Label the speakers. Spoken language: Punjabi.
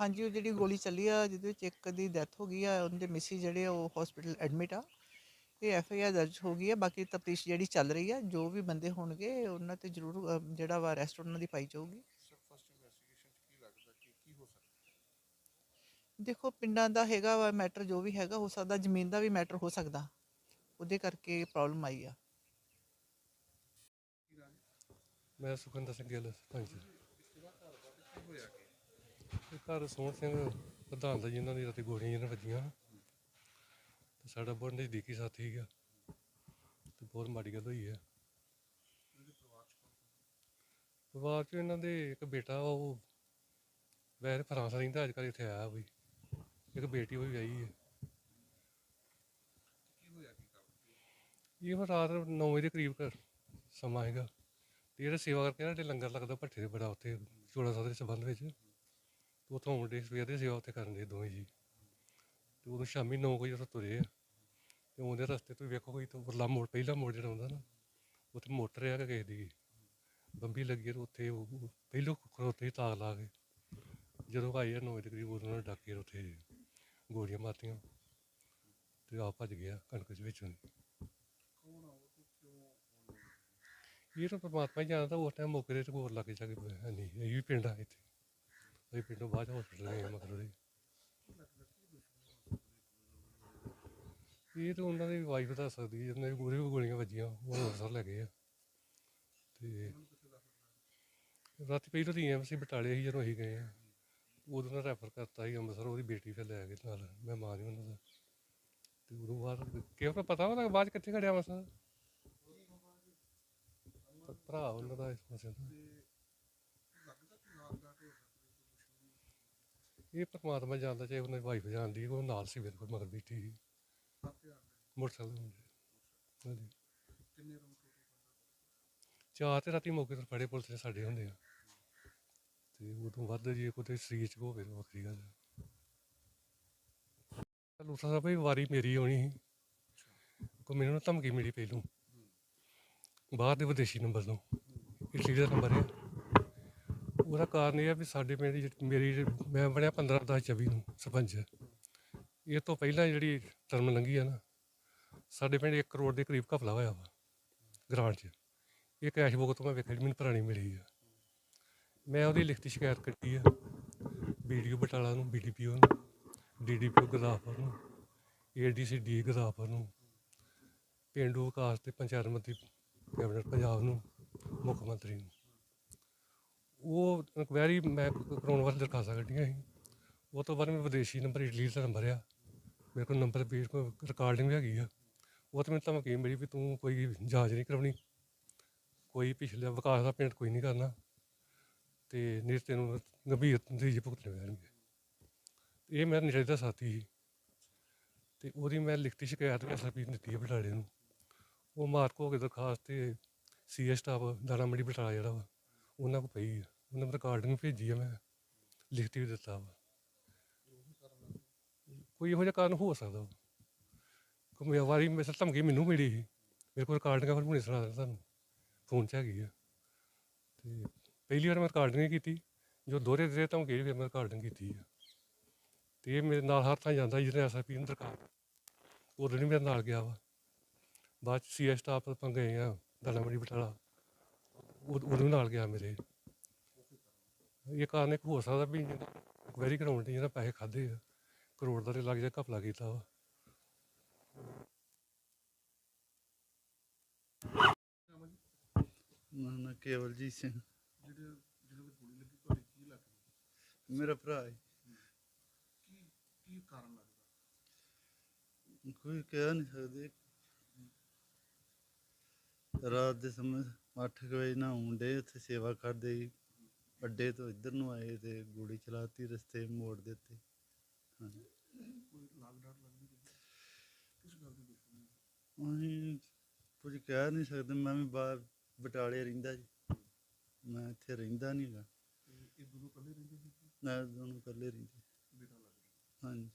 Speaker 1: ਹਾਂਜੀ ਉਹ ਜਿਹੜੀ ਗੋਲੀ ਚੱਲੀ ਆ ਜਿਹਦੇ ਵਿੱਚ ਇੱਕ ਦੀ ਡੈਥ ਹੋ ਗਈ ਆ ਉਹਦੇ ਮਿਸੀ ਜਿਹੜੇ ਆ ਉਹ ਹਸਪੀਟਲ ਐਡਮਿਟ ਆ। ਇਹ ਐਫ ਆਈ ਆਰ ਦਰਜ ਹੋ ਗਈ ਆ ਬਾਕੀ ਤਫਤੀਸ਼ ਜਿਹੜੀ ਚੱਲ ਰਹੀ ਆ ਜੋ ਵੀ ਬੰਦੇ ਹੋਣਗੇ ਉਹਨਾਂ ਤੇ ਜ਼ਰੂਰ ਅ, ਜਿਹੜਾ ਵਾ ਅਰੈਸਟ ਉਹਨਾਂ ਦੀ ਪਾਈ ਜਾਊਗੀ।
Speaker 2: ਸਰ ਫਸਟ ਇਨਵੈਸਟੀਗੇਸ਼ਨ ਚ ਕੀ ਲੱਗਦਾ ਕਿ ਕੀ ਹੋ ਸਕਦਾ?
Speaker 1: ਦੇਖੋ ਪਿੰਡਾਂ ਦਾ ਹੈਗਾ ਵਾ ਮੈਟਰ ਜੋ ਵੀ ਹੈਗਾ ਹੋ ਸਕਦਾ ਜ਼ਮੀਨ ਦਾ ਵੀ ਮੈਟਰ ਹੋ ਸਕਦਾ। ਉਹਦੇ ਕਰਕੇ ਪ੍ਰੋਬਲਮ ਆਈ ਆ।
Speaker 3: ਮੈਂ ਸੁਖਿੰਦਰ ਸਿੰਘ ਗਿੱਲ ਸਰਪੰਚ ਇਹ ਘਰ ਸੋਹਣ ਸਿੰਘ ਪ੍ਰਧਾਨ ਦਾ ਜਿਨ੍ਹਾਂ ਦੀ ਰਾਤੀ ਗੋਲੀਆਂ ਜਿਹਨਾਂ ਵੱਜੀਆਂ ਤੇ ਸਾਡਾ ਬਹੁਤ ਨਜ਼ਦੀਕੀ ਸਾਥੀ ਗਿਆ ਤੇ ਬਹੁਤ ਮਾੜੀ ਗੱਲ ਹੋਈ ਹੈ। ਪਰਿਵਾਰ ਚ ਇਹਨਾਂ ਦੇ ਇੱਕ ਬੇਟਾ ਉਹ ਵੈਸੇ ਫਰਾਂਸ ਰਹਿੰਦਾ ਅੱਜ ਕੱਲ੍ਹ ਇੱਥੇ ਆਇਆ ਵੀ ਇੱਕ ਬੇਟੀ ਉਹ ਵੀ ਵਿਆਹੀ ਹੈ।
Speaker 2: ਕੀ ਹੋਇਆ ਕੀ ਕੰਮ
Speaker 3: ਇਹ ਹੁਣ ਰਾਤ 9 ਵਜੇ ਦੇ ਕਰੀਬ ਘਰ ਸਮਾਂ ਹੈਗਾ। ਤੇ ਜਿਹੜਾ ਸੇਵਾ ਕਰਕੇ ਨਾ ਤੇ ਲੰਗਰ ਲੱਗਦਾ ਭੱਠੇ ਦੇ ਬੜਾ ਉੱਥੇ ਚੋੜਾ ਸਾਹਿਬ ਦੇ ਸੰਬੰਧ ਵਿੱਚ। ਤੇ ਉੱਥੋਂ ਆਉਂਦੇ ਸਵੇਰ ਦੀ ਸੇਵਾ ਉੱਥੇ ਕਰਨ ਦੇ ਦੋਵੇਂ ਜੀ। ਤੇ ਉਦੋਂ ਸ਼ਾਮੀ 9 ਵਜੇ ਤੋਂ ਤੁਰੇ ਆ। ਤੇ ਉਹਦੇ ਰਸਤੇ ਤੋਂ ਵੇਖੋ ਕੋਈ ਤਾਂ ਉਰਲਾ ਮੋੜ, ਪਹਿਲਾ ਮੋੜ ਜਿਹੜਾ ਆਉਂਦਾ ਨਾ, ਉੱਥੇ ਮੋਟਰ ਆ ਕੇ ਕਿਸੇ ਦੀ। ਬੰਬੀ ਲੱਗੀ ਆ ਤੇ ਉੱਥੇ ਉਹ ਉਹ ਪਹਿਲੋਂ ਖੜੋਤੇ ਹੀ ਤਾਕ ਲਾ ਕੇ, ਜਦੋਂ ਆਏ ਆ 9 ਵਜੇ ਦੇ ਕਰੀਬ ਉਦੋਂ ਉਹਨਾਂ ਨੇ ਡਾਕੇ ਉੱਥੇ ਗੋਲੀਆਂ ਮਾਰਤੀਆਂ ਤੇ ਆ ਭੱਜ ਗਿਆ ਕਣਕ ਦੇ ਵਿੱਚੋਂ। ਦੀ
Speaker 2: ਕੌਣ
Speaker 3: ਇਹ ਤਾਂ ਪਰਮਾਤਮਾ ਹੀ ਜਾਣਦਾ, ਉਸ ਟਾਈਮ ਮੌਕੇ ਤੇ ਹੋਰ ਲੱਗ ਜਾ ਕੇ ਨਹੀਂ, ਇਹ ਵੀ ਪਿੰਡ ਆ ਇੱਥੇ। ਅਸੀਂ ਪਿੰਡੋਂ ਬਾਅਦ ਹਸਪੀਟਲ ਗਏ ਆ ਮਤਲਬ ਇਹ। ਤਾਂ ਉਹਨਾਂ ਦੀ ਵਾਈਫ ਦੱਸ ਸਕਦੀ ਹੈ ਉਹਨਾਂ ਦੀ ਗੋਲੀਆਂ ਵੱਜੀਆਂ, ਉਹ ਅੰਮ੍ਰਿਤਸਰ ਲੈ ਗਏ ਆ। ਤੇ ਰਾਤੀ ਪਹਿਲਾਂ ਤਾਂ ਐਮਸੀ ਬਟਾਲੇ ਸੀ ਜਦੋਂ ਅਸੀਂ ਗਏ ਆ, ਉਦੋਂ ਦਾ ਰੈਫਰ ਕਰਤਾ ਸੀ ਅੰਮ੍ਰਿਤਸਰ, ਉਹਦੀ ਬੇਟੀ ਫਿਰ ਲੈ ਗਏ ਨਾਲ, ਮੈਂ ਮਾਂ ਦੀ ਉਹਨਾਂ ਦਾ। ਤੇ ਉਦੋਂ ਬਾਅਦ ਕਿਉਂ ਪਤਾ ਉਹਦਾ ਬਾਅਦ 'ਚ ਕਿੱਥੇ ਖੜਿਆ ਮਸਾ ਭਰਾ ਉਹਨਾਂ ਦਾ ਇਸ ਪਾਸੇ। ਦਾ
Speaker 2: ਲੱਗਦਾ ਕਿ ਨਾਲ ਦਾ ਹੋ ਸਕਦਾ ਕੋਈ ਦੁਸ਼ਮਣੀ
Speaker 3: ਇਹ ਪਰਮਾਤਮਾ ਜਾਣਦਾ ਚਾਹੇ ਉਹਨਾਂ ਦੀ ਵਾਈਫ ਜਾਣਦੀ ਉਹ ਨਾਲ ਸੀ ਮੇਰੇ ਕੋਲ, ਮਗਰ ਬੈਠੀ ਸੀ। ਮੋਟਰਸਾਈਕਲ ਹਾਂਜੀ
Speaker 2: ਕਿੰਨੇ ਰੂਮ
Speaker 3: ਚਾਰ ਤੇ ਰਾਤੀ ਮੌਕੇ ਤੇ ਫੜੇ ਪੁਲਿਸ ਨੇ ਸਾਡੇ ਹੁੰਦੇ ਆ। ਤੇ ਉਹ ਤੋਂ ਵੱਧ ਜੇ ਕੋਈ ਸਰੀਰ ਚ ਹੋਵੇ ਤਾਂ ਵੱਖਰੀ ਗੱਲ ਹੈ ਲੂਸਾ ਸਾਹਿਬ ਵੀ ਵਾਰੀ ਮੇਰੀ ਆਉਣੀ ਸੀ। ਕੋ ਮੈਨੂੰ ਨਾ ਧਮਕੀ ਮਿਲੀ ਪਹਿਲੋਂ। ਬਾਹਰ ਦੇ ਵਿਦੇਸ਼ੀ ਨੰਬਰ ਤੋਂ। ਇਟਲੀ ਦਾ ਨੰਬਰ ਹੈ ਉਹਦਾ ਕਾਰਨ ਇਹ ਆ ਵੀ ਸਾਡੇ ਪਿੰਡ ਦੀ ਜਿਹੜੀ- ਮੇਰੀ ਜਿਹੜੀ- ਮੈਂ ਬਣਿਆ 15 10 24 ਨੂੰ ਸਰਪੰਚ। ਇਹ ਤੋਂ ਪਹਿਲਾਂ ਜਿਹੜੀ ਟਰਮ ਲੰਘੀ ਆ ਨਾ, ਸਾਡੇ ਪਿੰਡ 1 ਕਰੋੜ ਦੇ ਕਰੀਬ ਘਪਲਾ ਹੋਇਆ ਵਾ, ਗ੍ਰਾਂਟ 'ਚ। ਇਹ ਕੈਸ਼ ਬੁੱਕ ਤੋਂ ਮੈਂ ਵੇਖਿਆ ਜਿਹੜੀ ਮੈਨੂੰ ਪੁਰਾਣੀ ਮਿਲੀ ਆ। ਮੈਂ ਉਹਦੀ ਲਿਖਤੀ ਸ਼ਿਕਾਇਤ ਕੱਟੀ ਆ ਵੀਡੀਓ ਬਟਾਲਾ ਨੂੰ ਬੀਡੀਪੀਓ ਨੂੰ ਡੀਡੀਪੀਓ ਗੁਰਦਾਸਪੁਰ ਨੂੰ ਏਡੀਸੀ ਡੀ ਗੁਰਦਾਸਪੁਰ ਨੂੰ, ਪੇਂਡੂ ਵਿਕਾਸ ਤੇ ਪੰਚਾਇਤ ਮੰਤਰੀ ਕੈਬਨਿਟ ਪੰਜਾਬ ਨੂੰ, ਮੁੱਖ ਮੰਤਰੀ ਨੂੰ। ਉਹ ਇਨਕੁਆਇਰੀ ਮੈਂ ਕਰਾਉਣ ਵਾਸਤੇ ਦਰਖਾਸਤਾਂ ਕੱਢੀਆਂ ਸੀ। ਉਹ ਤੋਂ ਬਾਅਦ ਮੈਂ ਵਿਦੇਸ਼ੀ ਨੰਬਰ ਇਟਲੀ ਦਾ ਨੰਬਰ ਆ। ਮੇਰੇ ਕੋਲ ਨੰਬਰ ਪੇਜ ਕੋਲ ਰਿਕਾਰਡਿੰਗ ਵੀ ਹੈਗੀ ਆ। ਉਹ ਤੇ ਮੈਨੂੰ ਧਮਕੀ ਮਿਲੀ ਵੀ ਤੂੰ ਕੋਈ ਜਾਂਚ ਨਹੀਂ ਕਰਾਉਣੀ। ਕੋਈ ਪਿਛਲੇ ਵਿਕਾਸ ਦਾ ਪੇਂਟ ਕੋਈ ਨਹੀਂ ਕਰਨਾ। ਤੇ ਨਹੀਂ ਤੈਨੂੰ ਗੰਭੀਰ ਨਤੀਜੇ ਭੁਗਤਣੇ ਪੈਣਗੇ। ਇਹ ਮੇਰਾ ਨੇੜੇ ਦਾ ਸਾਥੀ ਸੀ। ਤੇ ਉਹਦੀ ਮੈਂ ਲਿਖਤੀ ਸ਼ਿਕਾਇਤ ਵੀ ਐਸਐਸਪੀ ਨੂੰ ਦਿੱਤੀ ਹੈ ਬਟਾਲੇ ਨੂੰ। ਉਹ ਮਾਰਕ ਹੋ ਕੇ ਦਰਖਾਸਤ ਤੇ ਸੀਏ ਸਟਾਫ ਦਾਣਾ ਮੰਡੀ ਬਟਾਲਾ ਜਿਹੜਾ ਵਾ, ਉਹਨਾਂ ਕੋਲ ਪਈ ਆ। ਉਹਨਾਂ ਰਿਕਾਰਡਿੰਗ ਭੇਜੀ ਆ ਮੈਂ। ਲਿਖਤੀ ਵੀ ਦਿੱਤਾ ਵਾ। ਕੋਈ ਇਹੋ ਜਿਹਾ ਕਾਰਨ ਹੋ ਸਕਦਾ ਵਾ। ਕੋਈ ਵਾਰੀ ਮੇਰੇ ਧਮਕੀ ਮੈਨੂੰ ਮਿਲੀ ਸੀ। ਮੇਰੇ ਕੋਲ ਰਿਕਾਰਡਿੰਗਾਂ ਫਿਰ ਹੁਣੇ ਸੁਣਾ ਦਿੰਦਾ ਤੁਹਾਨੂੰ। ਫੋਨ 'ਚ ਹੈਗੀ ਆ। ਤੇ ਪਹਿਲੀ ਵਾਰ ਮੈਂ ਰਿਕਾਰਡਿੰਗ ਨਹੀਂ ਕੀਤੀ। ਜੋ ਦੋਹਰੇ ਦੇ ਧਮਕੀ ਫਿਰ ਮੈਂ ਰਿਕਾਰਡਿੰਗ ਕੀਤੀ ਆ। ਤੇ ਇਹ ਮੇਰੇ ਨਾਲ ਹਰ ਥਾਂ ਜਾਂਦਾ ਜਿਹਨੇ ਐਸਆਈਪੀ ਨੂੰ ਦਰਕਾਰ ਉਦੋਂ ਵੀ ਮੇਰੇ ਨਾਲ ਗਿਆ ਵਾ। ਬਾਅਦ ਚ ਸੀਐਸ ਸਟਾਫ ਆਪਾਂ ਗਏ ਆ ਦਾਣਾਮੜੀ ਬਟਾਲਾ। ਉਦ- ਉਦੋਂ ਵੀ ਨਾਲ ਗਿਆ ਮੇਰੇ। ਇਹ ਕਾਰਨ ਇੱਕ ਹੋ ਸਕਦਾ ਵੀ ਕੁਐਰੀ ਕਰਾਉਣ ਦੀ ਜਿਹਨਾਂ ਪੈਸੇ ਖਾਦੇ ਆ ਕਰੋੜ ਦਾ ਤੇ ਲੱਗ ਜਾ ਘਪਲਾ ਕੀਤਾ ਵਾ।
Speaker 4: ਨਾ ਕੇਵਲਜੀਤ ਸਿੰਘ।
Speaker 2: ਜਿਹੜੇ ਵਿੱਚ ਗੋਲੀ ਲੱਗੀ ਤੁਹਾਡੀ ਕੀ ਲੱਗਦਾ
Speaker 4: ਮੇਰਾ ਭਰਾ ਹੈ।
Speaker 2: ਕੀ ਕੀ ਕਾਰਨ ਲੱਗਦਾ
Speaker 4: ਕੋਈ ਕਹਿ ਨਹੀਂ ਸਕਦੇ। ਰਾਤ ਦੇ ਸਮੇਂ 8 ਵਜੇ ਨਾ ਹੁੰਦੇ ਉੱਥੇ ਸੇਵਾ ਕਰਦੇ ਅੱਡੇ ਤੋਂ ਇੱਧਰ ਨੂੰ ਆਏ ਤੇ ਗੋਲੀ ਚਲਾਤੀ ਰਸਤੇ ਮੋੜ ਦਿੱਤੇ। ਹਾਂਜੀ।
Speaker 2: ਕੋਈ ਲਾਗ ਡਾਟ ਲੱਗਦੀ ਕਿਤੇ? ਕਿਸ ਗੱਲ ਦੀ ਦੁਸ਼ਮਣੀ ਹੈ?
Speaker 4: ਅਸੀਂ ਕੁਝ ਕਹਿ ਨਹੀਂ ਸਕਦੇ ਮੈਂ ਵੀ ਬਾਹਰ ਬਟਾਲੇ ਰਹਿੰਦਾ ਜੀ। ਮੈਂ ਇੱਥੇ ਰਹਿੰਦਾ ਨਹੀਂ ਗਾ।
Speaker 2: ਤੇ ਇਹ ਦੋਨੋਂ ਇਕੱਲੇ ਰਹਿੰਦੇ ਸੀ?
Speaker 4: ਮੈਂ ਦੋਨੋਂ ਇਕੱਲੇ ਰਹਿੰਦੇ। ਹਾਂਜੀ।